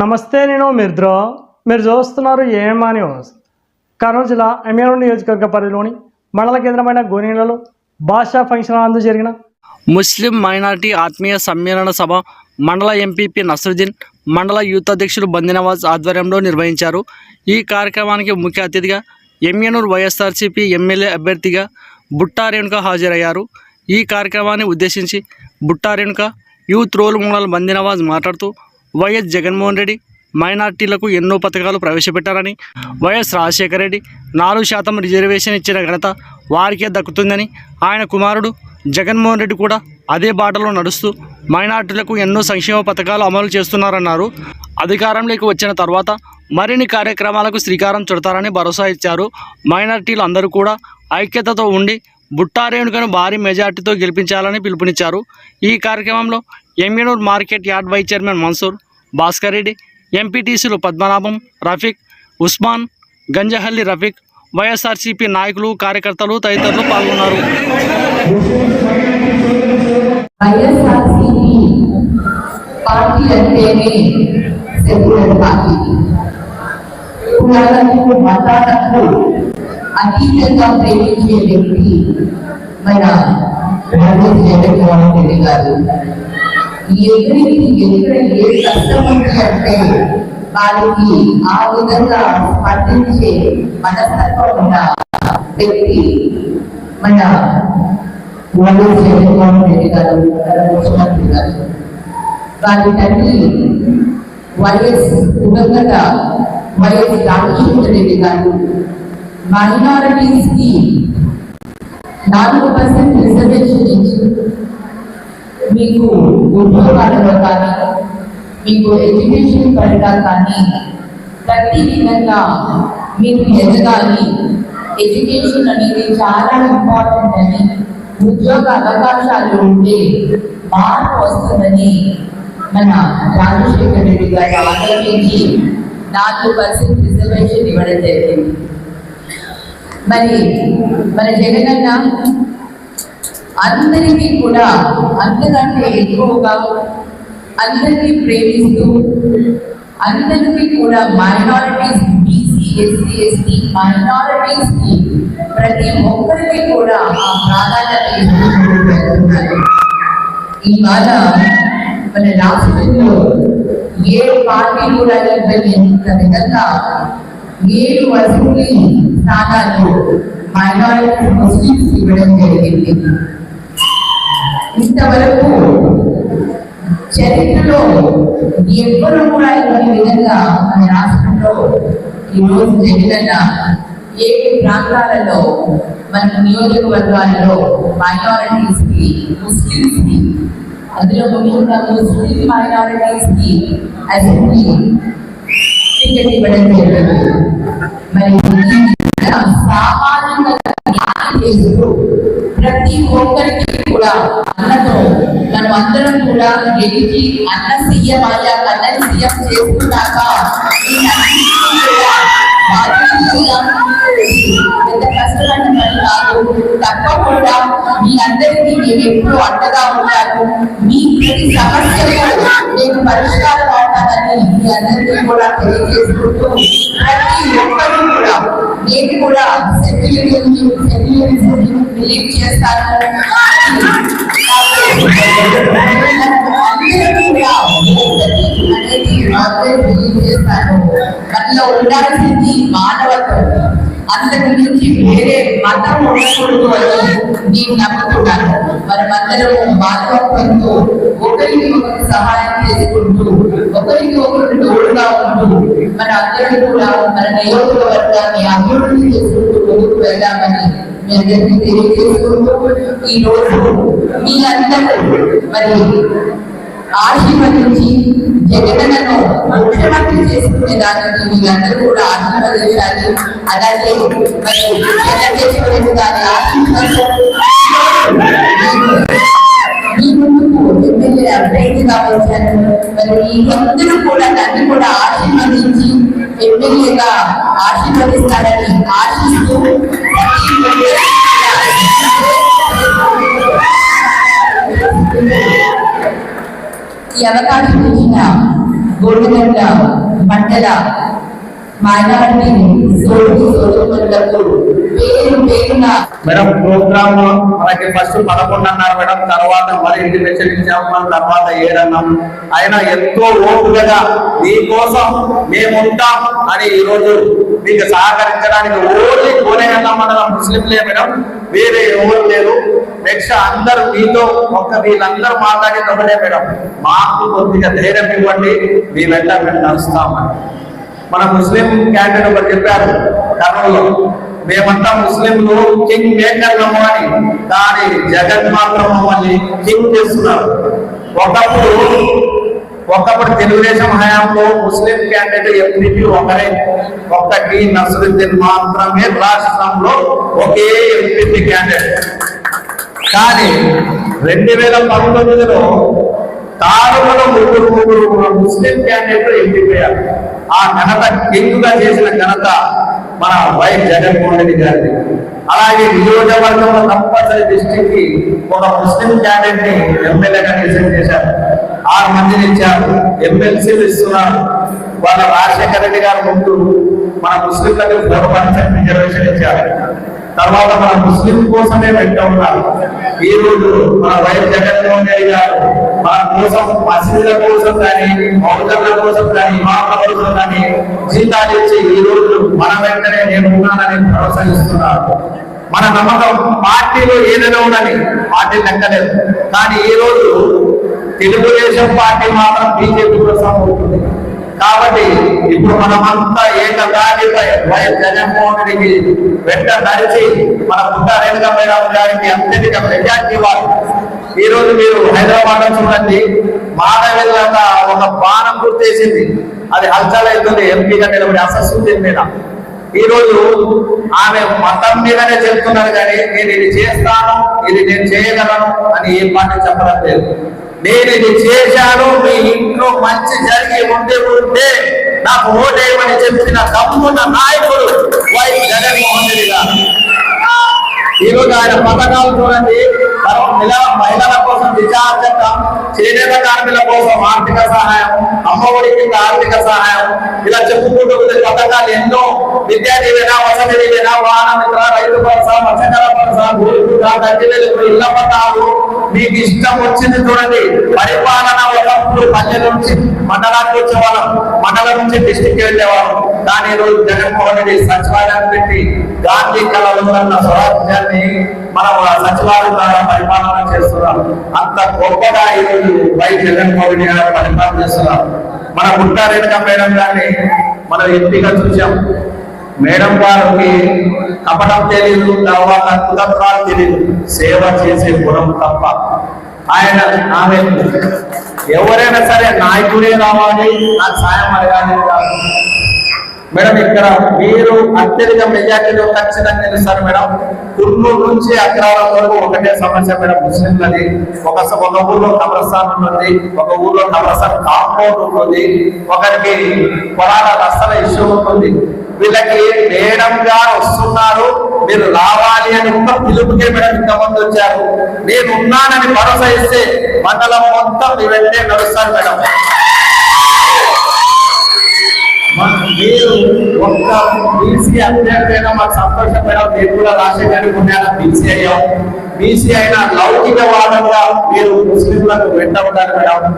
నమస్తే నేను మిర్ద్రో. మీరు చూస్తున్నారు ఏమా న్యూస్. కర్నూలు జిల్లా ఎమ్మెల్యే నియోజకవర్గ పరిధిలోని మండల కేంద్రమైన గోనీలలో భాషా ఫంక్షన్ నందు జరిగిన ముస్లిం మైనార్టీ ఆత్మీయ సమ్మేళన సభ మండల ఎంపీపీ నసరుద్దీన్ మండల యూత్ అధ్యక్షులు బందినవాజ్ ఆధ్వర్యంలో నిర్వహించారు. ఈ కార్యక్రమానికి ముఖ్య అతిథిగా ఎమ్మెనూరు వైఎస్ఆర్సీపీ ఎమ్మెల్యే అభ్యర్థిగా బుట్టా రేణుక హాజరయ్యారు. ఈ కార్యక్రమాన్ని ఉద్దేశించి Butta Renuka youth role model Bandenawaz మాట్లాడుతూ వైఎస్ జగన్మోహన్ రెడ్డి మైనార్టీలకు ఎన్నో పథకాలు ప్రవేశపెట్టారని వైఎస్ రాజశేఖర రెడ్డి నాలుగు శాతం రిజర్వేషన్ ఇచ్చిన ఘనత వారికే దక్కుతుందని ఆయన కుమారుడు జగన్మోహన్ రెడ్డి కూడా అదే బాటలో నడుస్తూ మైనార్టీలకు ఎన్నో సంక్షేమ పథకాలు అమలు చేస్తున్నారన్నారు. అధికారంలోకి వచ్చిన తర్వాత మరిన్ని కార్యక్రమాలకు శ్రీకారం చుడతారని భరోసా ఇచ్చారు. మైనార్టీలు అందరూ కూడా ఐక్యతతో ఉండి బుట్టారేణుకను భారీ మెజార్టీతో గెలిపించాలని పిలుపునిచ్చారు. ఈ కార్యక్రమంలో Emminur market yard vice chairman Mansoor Bhaskar Reddy ఎంపీటీసీలు పద్మనాభం రఫీక్ ఉస్మాన్ గంజహల్లి రఫీక్ వైఎస్ఆర్సీపీ నాయకులు కార్యకర్తలు తదితరులు పాల్గొన్నారు. పార్టీ అంటేనే సెక్యులర్ పార్టీ. కులాలకు మతాలకు అతీతంగా ప్రేమించే వ్యక్తి మన వైఎస్ జగన్మోహన్ రెడ్డి గారు. ఎవరికి ఎక్కడ ఏ కష్టం ఉంది వారికి ఆ విధంగా స్పందించే మనస్తత్వం ఉన్న వ్యక్తి మన వైఎస్ జగన్మోహన్ రెడ్డి గారు ముఖ్యమంత్రి గారు వారి తండ్రి వైఎస్ ఉదంగత వైఎస్ రామచంద్ర రెడ్డి గారు మైనారిటీస్కి నాలుగు పర్సెంట్ రిజర్వేషన్ ఇచ్చి మీకు ఉద్యోగాలలో కానీ మీకు ఎడ్యుకేషన్ పరంగా కానీ ప్రతి విధంగా మీరు ఎదగాలి. ఎడ్యుకేషన్ అనేది చాలా ఇంపార్టెంట్ అని ఉద్యోగ అవకాశాలు ఉంటే మార్పు వస్తుందని మన రాజశేఖర రెడ్డి గారు ఆలోచించి నాలుగు పర్సెంట్ రిజర్వేషన్ ఇవ్వడం జరిగింది. మరి మన జగనన్న అందరికీ కూడా అందరికంటే ఎక్కువగా అందరినీ ప్రేమిస్తూ అందరికీ కూడా మైనారిటీస్ బీసీ ఎస్సీ ఎస్టీ మైనారిటీస్కి ప్రతి ఒక్కరికి కూడా ఆ ప్రాధాన్యత ఇస్తున్నారు వెళ్తున్నారు ఇవాళ మన రాష్ట్రంలో ఏ పార్టీ కూడా ఇవ్వలేనంత విధంగా ఏడు అసెంబ్లీ స్థానాలు మైనారిటీ ముస్లింస్ ఇవ్వడం జరిగింది. ఇంతవరకు చరిత్రలో ఎవ్వరూ కూడా ఇవ్వని విధంగా మన రాష్ట్రంలో ఈరోజు జరిగిన ఏ ప్రాంతాలలో మన నియోజకవర్గాలలో మైనారిటీస్కి ముస్లింస్కి అందులో ముఖ్యంగా ముస్లిం మైనారిటీస్కి అసెంబ్లీ టికెట్ ఇవ్వడం జరిగింది. మరి సామాన్యంగా చేస్తూ మనం అందరం కూడా గెలిచి అన్న సీఎం అయ్యాక అన్నని సీఎం చేసుకున్నాక వీటన్నిటినీ కూడా బాధ్యతగా పెద్ద కష్టమైన పని కాదు తప్పకుండా మీ అందరికీ మేము ఎప్పుడు అండగా ఉంటాము మీ ప్రతి సమస్యకు నేను పరిష్కారం అవుతానని మీ అందరికీ కూడా తెలియజేసుకుంటూ ప్రతి ఒక్కరూ కూడా నేను కూడా సెక్యులరిజం సెక్యులరిజం బిలీవ్ చేస్తాను. అందరికీ కూడా ఒకటి అనేది ఆల్వేస్ బిలీవ్ చేస్తాను మనలో ఉండాల్సింది మానవత్వం అంతకు మించి వేరే మతం ఉండకూడదు అని నేను నమ్ముతున్నాను మనమందరము మానవత్వంతో ఒకరికి ఒకరు సహాయం చేసుకుంటూ ఒకరికి ఒకరు తోడుగా ఉంటూ మన అందరం కూడా మన నియోజకవర్గాన్ని అభివృద్ధి చేసుకుంటూ ముందుకు వెళ్దామని మీ అందరికీ తెలియజేసుకుంటూ ఈ మీ అందరూ మరి ఆశీర్వదించి జగనన్నను ముఖ్యమంత్రి చేసుకునే దానికి మీరందరూ కూడా ఆశీర్వదించాలి. అలాగే మరి జగన్ దాని ఆశీర్వదించాలి మీ ముందుకు ఎమ్మెల్యే అభ్యర్థిగా వచ్చాను మరి మీ అందరూ కూడా నన్ను కూడా ఆశీర్వదించి ఎమ్మెల్యేగా ఆశీర్వదిస్తారని ఆశిస్తూ ఈ అవకాశం ఇచ్చిన గోడిగడ్డ మండల మైనారిటీ సోదరి సోదరులకు మేడం ప్రోగ్రామ్ మనకి ఫస్ట్ పదకొండు అన్నారు మేడం తర్వాత మరి ఇంటి హెచ్చరించాము మన తర్వాత ఏడన్నాం ఆయన ఎంతో ఓపికగా మీకోసం మేము ఉంటాం అని ఈ రోజు మీకు సహకరించడానికి ఓన్లీ కోనేగల్ల మండలం ముస్లింలే మేడం. వేరే ఎవరు లేరు. నెక్స్ట్ అందరూ మీతో ఒక్క వీళ్ళందరూ మాట్లాడేది ఒకటే మేడం. మాకు కొద్దిగా ధైర్యం ఇవ్వండి మీ వెంట మేము నడుస్తామని మన ముస్లిం క్యాండిడేట్ ఒకటి చెప్పారు కర్నూలు మేమంతా ముస్లింలు కింగ్ మేకర్లము అని కానీ జగన్ మాత్రం మమ్మల్ని కింగ్ చేస్తున్నారు. ఒకప్పుడు ఒకప్పుడు తెలుగుదేశం హయాంలో ముస్లిం క్యాండిడేట్ ఎంపీపీ ఒకరే. ఒక్కటి నసరుద్దీన్ మాత్రమే రాష్ట్రంలో ఒకే ఎంపీపీ క్యాండిడేట్ కానీ రెండు వేల పంతొమ్మిదిలో తారులో ముగ్గురు ముగ్గురు ముస్లిం క్యాండిడేట్లు ఎంపికయ్యారు. ఆ ఘనత కింగ్గా చేసిన ఘనత మన వై జగన్మోహన్ రెడ్డి గారిది. అలాగే నియోజకవర్గంలో తప్పనిసరి డిస్టిక్కి ఒక ముస్లిం క్యాండిడేట్ని ఎమ్మెల్యేగా డిసైడ్ చేశారు. ఆరు మందిని ఇచ్చారు. ఎమ్మెల్సీలు ఇస్తున్నారు. వాళ్ళ రాజశేఖర రెడ్డి గారు ముందు మన ముస్లింలకు ఫోర్ రిజర్వేషన్ ఇచ్చారు. తర్వాత మన ముస్లిం కోసమే పెట్టా ఉన్నారు. ఈ రోజు మన వైఎస్ జగన్మోహన్ రెడ్డి గారు మన కోసం మసీదుల కోసం కానీ మౌజర్ల కోసం కానీ ఇమాముల కోసం కానీ జీతాలు ఇచ్చి ఈ రోజు మన వెంటనే నేను ఉన్నానని ప్రోత్సహిస్తున్నారు మన నమ్మకం పార్టీలో ఏదైనా ఉండని పార్టీ లెక్కలేదు. కానీ ఈ రోజు తెలుగుదేశం పార్టీ మాత్రం బీజేపీ కోసం అవుతుంది. కాబట్టి ఇప్పుడు మనమంతా ఏకదాటిపై వైఎస్ జగన్మోహన్ రెడ్డికి వెంట నడిచి మన పుట్ట రేణుక మేడం గారికి అత్యధిక మెజార్టీ ఇవ్వాలి. ఈ రోజు మీరు హైదరాబాద్ చూడండి మానవీయంగా ఒక బాణం గుర్తేసింది. అది హల్చల్ అవుతుంది ఎంపీగా నిలబడి అసలు మీద. ఈ రోజు ఆమె మతం మీదనే చెప్తున్నారు కానీ నేను ఇది చేస్తాను ఇది నేను చేయగలను అని ఏ పార్టీ చెప్పడం లేదు. నేను ఇది చేశాను నాకు ఓటేయమని చెప్పిన దమ్మున్న నాయకుడు వై జగన్మోహన్ రెడ్డి గారు. ఈ ఆయన పథకాలు చూడండి మహిళల కోసం విచార చట్టం చేనేత కార్మికుల కోసం ఆర్థిక సహాయం అమ్మఒడి కింద ఆర్థిక సహాయం ఇలా చెప్పుకుంటూ పథకాలు ఎన్నో విద్యా దీవెన వసతి దీవెన వాహన మిత్ర రైతు భరోసా మత్స్యకార భరోసా భూమిపూట గడ్డివేలు ఇళ్ళ పట్టాలు మీకు ఇష్టం వచ్చింది చూడండి. పరిపాలన ఒకప్పుడు పల్లె నుంచి మండలానికి వచ్చేవాళ్ళం. మండలం నుంచి డిస్టిక్ వెళ్ళేవాళ్ళం. కానీ ఈరోజు జగన్మోహన్ రెడ్డి సచివాలయాన్ని పెట్టి గాంధీ కళలో ఉన్న స్వరాజ్యాన్ని మనం సచివాలయం ద్వారా పరిపాలన చేస్తున్నాం అంత గొప్పగా ఈరోజు వై జగన్మోహన్ రెడ్డి గారు పరిపాలన చేస్తున్నాం మన గుట్టారెడ్డి మేడం గారిని మనం ఎంపీగా చూసాం మేడం వారికి కపటం తెలియదు తర్వాత కుదత్రాలు తెలియదు సేవ చేసే గుణం తప్ప ఆయన ఆమె ఎవరైనా సరే నాయకుడే రావాలి నాకు సాయం అడగాలి కాదు. మేడం ఇక్కడ మీరు అత్యధిక మెజార్టీలో ఖచ్చితంగా నిలుస్తారు మేడం. కుర్నూరు నుంచి అగ్రహారం వరకు ఒకటే సమస్య మేడం ముస్లింలది. ఒక ఒక ఊర్లో కబ్రస్థాన్ ఉంటుంది ఒక ఊర్లో కబ్రస్థాన్ కాంపౌండ్ ఉంటుంది ఒకరికి పొలాల రస్తల ఇష్యూ ఉంటుంది వీళ్ళకి మేడం గారు వస్తున్నారు? మీరు రావాలి అని ఒక పిలుపుకే మేడం ఇంతమంది వచ్చారు. నేను ఉన్నానని భరోసా ఇస్తే మండలం మొత్తం మీ వెంటనే నడుస్తారు మేడం. మీరు ఒక్క బీసీ అభ్యర్థి మాకు సంతోషం మేడం. మీరు కూడా రాజశేఖర్ పుణ్యాన బీసీ అయ్యాం. బీసీ అయిన లౌకికవాదంగా మీరు ముస్లింలకు వెంట ఉంటారు మేడం.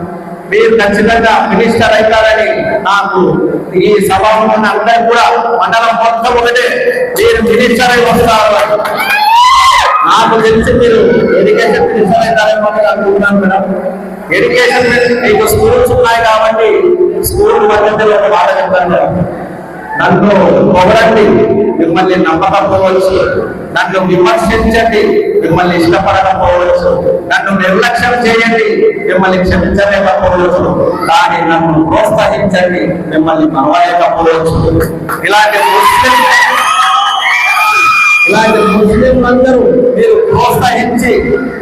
మీరు ఖచ్చితంగా మినిస్టర్ అవుతారని నాకు ఈ సభ ఉన్న అందరూ కూడా మండలం మొత్తం ఒకటే మీరు మినిస్టర్ అయి వస్తారు నాకు తెలిసి మీరు ఎడ్యుకేషన్ మినిస్టర్ అవుతారని అనుకుంటున్నాను మేడం ఎడ్యుకేషన్ మీకు స్కూల్స్ ఉన్నాయి కాబట్టి స్కూల్ మధ్యలో ఒక మాట చెప్తాను మేడం. నన్ను పొగడండి మిమ్మల్ని నమ్మకపోవచ్చు. నన్ను విమర్శించండి మిమ్మల్ని ఇష్టపడకపోవచ్చు. నన్ను నిర్లక్ష్యం చేయండి మిమ్మల్ని క్షమించలేకపోవచ్చు. కానీ నన్ను ప్రోత్సహించండి మిమ్మల్ని మరవలేకపోవచ్చు. ఇలాంటి ముస్లిం ఇలాంటి ముస్లింలందరూ మీరు ప్రోత్సహించి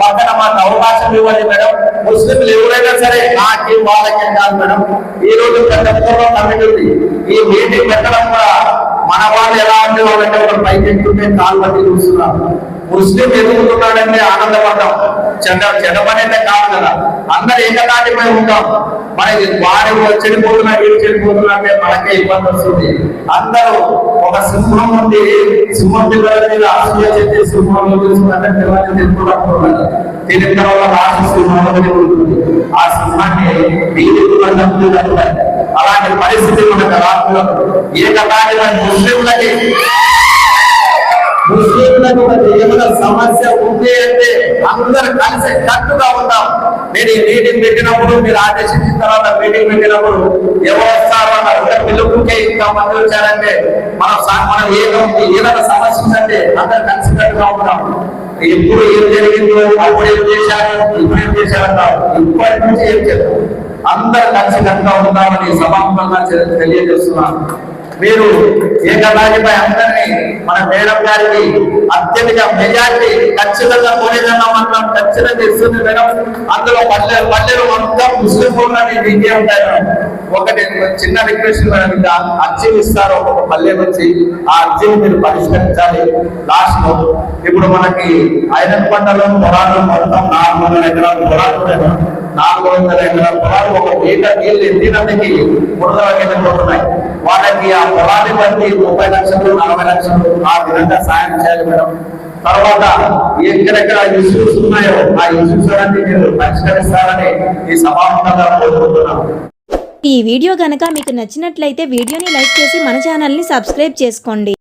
పక్కన మాకు అవకాశం ఇవ్వండి మేడం. ముస్లింలు ఎవరైనా సరే నాకి వాళ్ళకి కాదు మేడం. ఈ రోజు పెద్ద పూర్వం కమిటీ ఉంది ఈ మీటింగ్ పెట్టడం కూడా మన వాళ్ళు ఎలా ఉండేవాళ్ళంటే ఒక పైకి ఎక్కుంటే కాలు బట్టి చూస్తున్నారు. ముస్లిం ఎదుగుతున్నాడంటే ఆనందపడ్డాం. చెడ్డ చెడ్డ పని కాదు కదా. అందరు ఏకతాటిపై ఉంటాం. మనకి వారి చెడిపోతున్నా వీరు చెడిపోతున్నా అంటే మనకే ఇబ్బంది వస్తుంది. అందరూ ఒక సింహం ఉంది సింహం పిల్లల మీద అసూయ చెప్పి సింహం చూసుకుంటే పిల్లల్ని తిరుగుతున్నప్పుడు తిరిగిన తర్వాత రాసి సింహం ఉంటుంది. ఆ సింహాన్ని వీధి అలాంటి పరిస్థితి మనకు రాకూడదు. ఏకతాటిపై ముస్లింలకి ముస్లింలకు ఒక ఏమైనా సమస్య ఉంది అంటే అందరు కలిసి కట్టుగా ఉంటాం. నేను ఈ మీటింగ్ పెట్టినప్పుడు మీరు ఆదేశించిన తర్వాత మీటింగ్ పెట్టినప్పుడు ఎవరు వస్తారో అన్నారు పిలుపుకే ఇంకా మంది వచ్చారంటే మనం మనం ఏదో ఏదైనా సమస్య ఉందంటే అందరు కలిసి కట్టుగా ఉంటాం. ఎప్పుడు ఏం జరిగిందో అప్పుడు ఏం చేశారు ఇప్పుడు ఏం చేశారంటారు ఇప్పటి నుంచి ఏం చేస్తారు అందరు కలిసి కట్టుగా ఉంటామని సభాముఖంగా తెలియజేస్తున్నాను. మీరు ఏకదాటిపై అందరినీ మన మేడం గారికి అత్యధిక మెజార్టీ ఖచ్చితంగా కోరేదన్నా మాత్రం ఖచ్చితంగా ఇస్తుంది మేడం. అందులో పల్లెలు పల్లెలు మొత్తం ముస్లిం ఊళ్ళని ఉంటాయి మేడం. ఒకటి చిన్న రిక్వెస్ట్ మేడం ఇంకా అర్జీలు ఇస్తారు ఒక్కొక్క పల్లె వచ్చి ఆ అర్జీని మీరు పరిష్కరించాలి. లాస్ట్లో ఇప్పుడు మనకి ఐరన్ పంటలో పొలాలు మొత్తం నాలుగు వందల ఎకరాలు పొలాలు నాలుగు వందల ఎకరాల పొలాలు ఒక మీటర్ నీళ్ళు ఎత్తినందుకు బురద పోతున్నాయి వాళ్ళకి ఆ పొలాన్ని బట్టి ముప్పై లక్షలు నలభై లక్షలు ఆ విధంగా సాయం చేయాలి మేడం తర్వాత ఎక్కడెక్కడ ఇష్యూస్ ఉన్నాయో ఆ ఇష్యూస్ అన్ని మీరు పరిష్కరిస్తారని ఈ సభాముఖంగా కోరుకుంటున్నాను ఈ వీడియో గనక మీకు నచ్చినట్లయితే వీడియోని లైక్ చేసి మన ఛానల్ని సబ్స్క్రైబ్ చేసుకోండి.